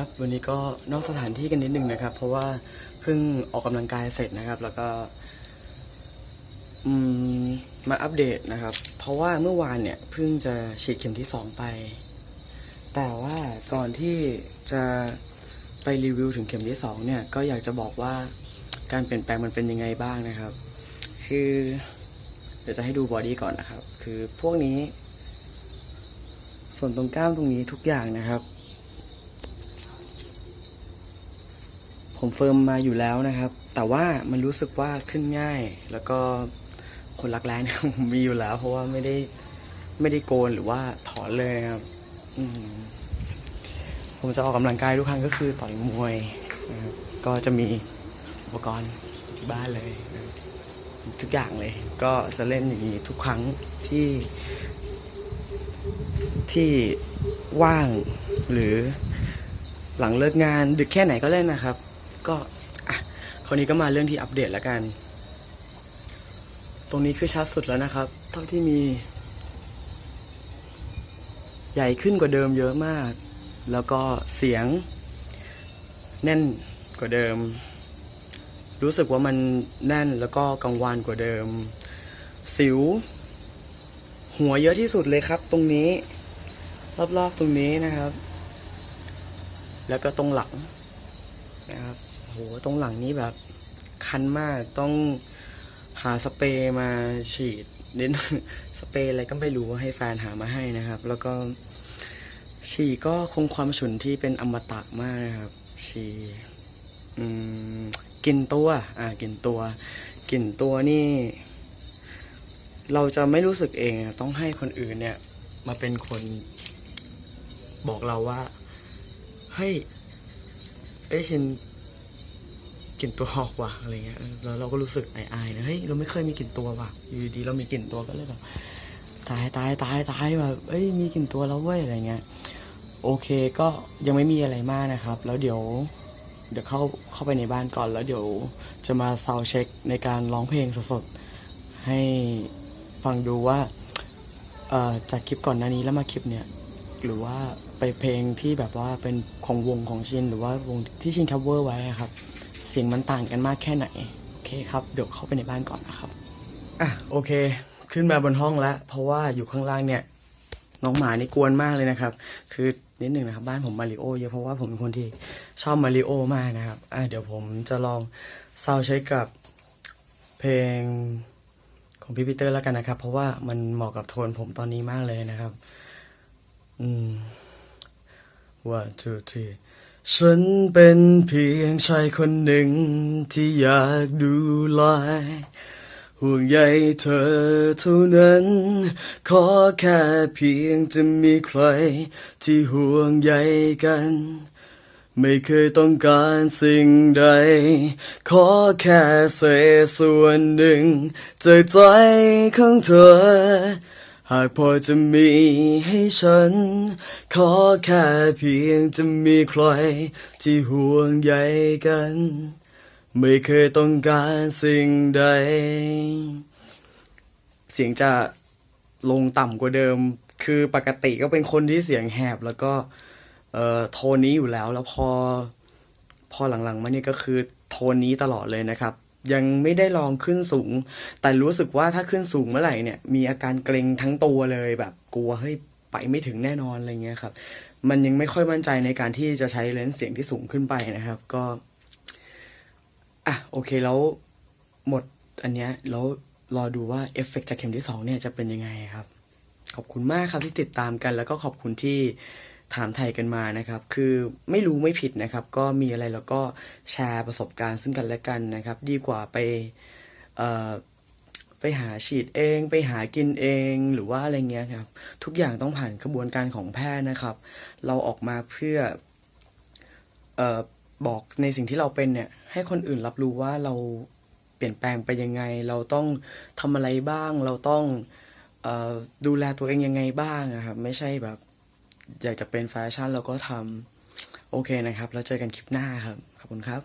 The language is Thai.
ครับวันนี้ก็นอกสถานที่กันนิดนึงนะครับ เพราะว่าเพิ่งออกกำลังกายเสร็จนะครับ แล้วก็มมาอัปเดตนะครับ เพราะว่าเมื่อวานเนี่ยเพิ่งจะฉีดเข็มที่สองไป แต่ว่าก่อนที่จะไปรีวิวถึงเข็มที่สองเนี่ยก็อยากจะบอกว่าการเปลี่ยนแปลงมันเป็นยังไงบ้างนะครับ คือเดี๋ยวจะให้ดูบอดี้ก่อนนะครับ คือพวกนี้ ส่วนตรงกล้ามตรงนี้ทุกอย่างนะครับ ผมเฟิร์มมาอยู่แล้วนะครับ แต่ว่ามันรู้สึกว่าขึ้นง่าย แล้วก็คนรักแร้เนี่ยผมมีอยู่แล้ว เพราะว่าไม่ได้ไม่ได้โกนหรือว่าถอนเลยนะครับอผมจะออกกำลังกายทุกครั้งก็คือต่อยมวยนะครับก็จะมีอุปกรณ์ที่บ้านเลยนะทุกอย่างเลย ก็จะเล่นอย่างนี้ทุกครั้งที่ ที่ว่างหรือหลังเลิกงานดึกแค่ไหนก็เล่นนะครับ ก็อะคราวนี้ก็มาเรื่องที่อัปเดตแล้วกัน ตรงนี้คือชัดสุดแล้วนะครับ เท่าที่มี ใหญ่ขึ้นกว่าเดิมเยอะมาก แล้วก็เสียง แน่นกว่าเดิม รู้สึกว่ามันแน่นแล้วก็กังวานกว่าเดิม สิว หัวเยอะที่สุดเลยครับ ตรงนี้ รอบๆตรงนี้นะครับแล้วก็ตรงหลังนะครับ ตรงหลังนี้แบบคันมากต้องหาสเปรย์มาฉีดนิดนึงสเปรย์อะไรก็ไม่รู้ให้แฟนหามาให้นะครับ แล้วก็ ฉี่ก็คงความฉุนที่เป็นอมตะมากนะครับ ฉี่กลินตัว อ่ากลินตัวกลิ่นตัวนี่ เราจะไม่รู้สึกเองต้องให้คนอื่นเนี่ย มาเป็นคนบอกเราว่าเฮ้ยเอ้ชิน กลิ่นตัวออกว่ะอะไรเงี้ยเออแล้วเราก็รู้สึกอายๆนะเฮ้ยเราไม่เคยมีกลิ่นตัวว่ะอยู่ดีเรามีกลิ่นตัวก็เลยแบบตายตายตายตายแบบเอ้ยมีกลิ่นตัวแล้วเว้ยอะไรเงี้ยโอเคก็ยังไม่มีอะไรมากนะครับ แล้วเดี๋ยวเดี๋ยวเข้าเข้าไปในบ้านก่อนแล้วเดี๋ยวจะมาซาวเช็คในการร้องเพลงสดๆให้ฟังดูว่าเอ่อจากคลิปก่อนหน้านี้แล้วมาคลิปเนี่ยหรือว่าไปเพลงที่แบบว่าเป็นของวงของชินหรือว่าวงที่ชินคัฟเวอร์ไว้ครับ เสียงมันต่างกันมากแค่ไหน โอเคครับ เดี๋ยวเข้าไปในบ้านก่อนนะครับ อะโอเค ขึ้นมาบนห้องแล้ว เพราะว่าอยู่ข้างล่างเนี่ย น้องหมานี่กวนมากเลยนะครับ คือนิดหนึ่งนะครับ บ้านผมมาริโอเยอะเพราะว่าผมเป็นคนที่ชอบมาริโอมากนะครับ อะเดี๋ยวผมจะลองซาวด์เช็คกับเพลงของพี่ปีเตอร์แล้วกันนะครับ เพราะว่ามันเหมาะกับโทนผมตอนนี้มากเลยนะครับ อืม one two three ฉันเป็นเพียงชายคนหนึ่งที่อยากดูแลห่วงใยเธอเท่านั้น ขอแค่เพียงจะมีใครที่ห่วงใยกัน ไม่เคยต้องการสิ่งใด ขอแค่เศษส่วนหนึ่งจากใจของเธอ หากพอจะมีให้ฉัน ขอแค่เพียงจะมีใครที่ห่วงใยกัน ไม่เคยต้องการสิ่งใด เสียงจะลงต่ำกว่าเดิม คือปกติก็เป็นคนที่เสียงแหบแล้วก็เอ่อโทนนี้อยู่แล้วแล้วพอ พอหลังๆมาเนี่ยก็คือโทนนี้ตลอดเลยนะครับ ยังไม่ได้ลองขึ้นสูง แต่รู้สึกว่าถ้าขึ้นสูงเมื่อไหร่เนี่ย มีอาการเกร็งทั้งตัวเลยแบบกลัวเฮ้ยไปไม่ถึงแน่นอนอะไรเงี้ยครับ มันยังไม่ค่อยมั่นใจในการที่จะใช้เลนส์เสียงที่สูงขึ้นไปนะครับ ก็อะโอเคแล้วหมดอันเนี้ยแล้วรอดูว่าเอฟเฟกต์จากเข็มที่สองเนี่ยจะเป็นยังไงครับ ขอบคุณมากครับที่ติดตามกัน แล้วก็ขอบคุณที่ ถามไทยกันมานะครับ คือไม่รู้ไม่ผิดนะครับ ก็มีอะไรแล้วก็แชร์ประสบการณ์ซึ่งกันและกันนะครับ ดีกว่าไปไปหาฉีดเองไปหากินเองหรือว่าอะไรเงี้ยครับ ทุกอย่างต้องผ่านกระบวนการของแพทย์นะครับ เราออกมาเพื่ออบอกในสิ่งที่เราเป็นเนี่ยให้คนอื่นรับรู้ว่าเราเปลี่ยนแปลงไปยังไง เราต้องทำอะไรบ้าง เราต้องอดูแลตัวเองยังไงบ้างอะครับ ไม่ใช่แบบ อยากจะเป็นแฟชั่นเราก็ทำโอเคนะครับ แล้วเจอกันคลิปหน้าครับ ขอบคุณครับ